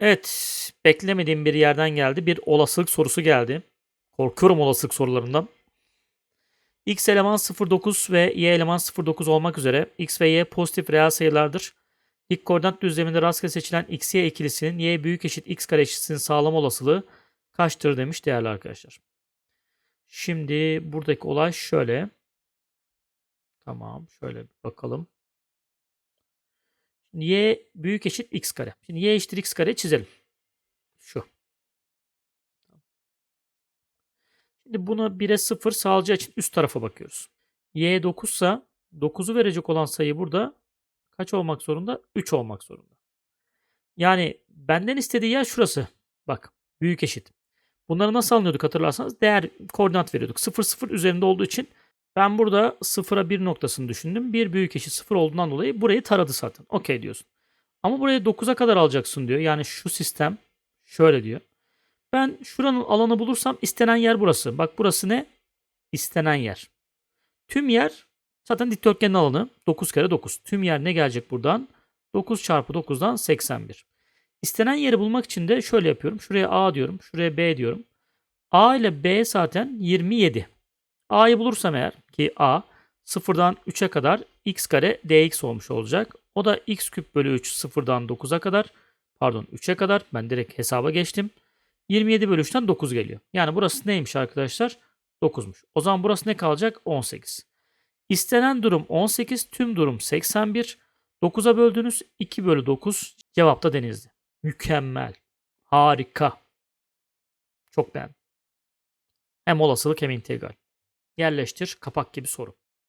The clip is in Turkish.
Evet, beklemediğim bir yerden geldi. Bir olasılık sorusu geldi. Korkuyorum olasılık sorularından. X eleman 0,9 ve Y eleman 0,9 olmak üzere X ve Y pozitif reel sayılardır. İlk koordinat düzleminde rastgele seçilen X, Y ikilisinin Y büyük eşit X kare eşitsin sağlama olasılığı kaçtır demiş değerli arkadaşlar. Şimdi buradaki olay şöyle. Tamam, şöyle bir bakalım. Y büyük eşit X kare. Şimdi Y eşittir X kare çizelim. Şu. Şimdi buna 1'e 0 sağlayacağı için üst tarafa bakıyoruz. Y 9 ise 9'u verecek olan sayı burada kaç olmak zorunda? 3 olmak zorunda. Yani benden istediği yer şurası. Bak büyük eşit. Bunları nasıl alıyorduk hatırlarsanız? Değer koordinat veriyorduk. 0 0 üzerinde olduğu için ben burada 0'a 1 noktasını düşündüm. 1 büyük eşit 0 olduğundan dolayı burayı taradı zaten. Okey diyorsun. Ama burayı 9'a kadar alacaksın diyor. Yani şu sistem şöyle diyor. Ben şuranın alanı bulursam istenen yer burası. Bak burası ne? İstenen yer. Tüm yer zaten dikdörtgenin alanı 9 kere 9. Tüm yer ne gelecek buradan? 9 çarpı 9'dan 81. İstenen yeri bulmak için de şöyle yapıyorum. Şuraya A diyorum. Şuraya B diyorum. A ile B zaten 27. A'yı bulursam eğer ki A sıfırdan 3'e kadar x kare dx olmuş olacak. O da x küp bölü 3 sıfırdan 9'a kadar pardon 3'e kadar ben direkt hesaba geçtim. 27 bölü 3'ten 9 geliyor. Yani burası neymiş arkadaşlar? 9'muş. O zaman burası ne kalacak? 18. İstenen durum 18, tüm durum 81. 9'a böldünüz 2 bölü 9 cevap da denizli. Mükemmel. Harika. Çok beğendim. Hem olasılık hem integral. Yerleştir. Kapak gibi soru.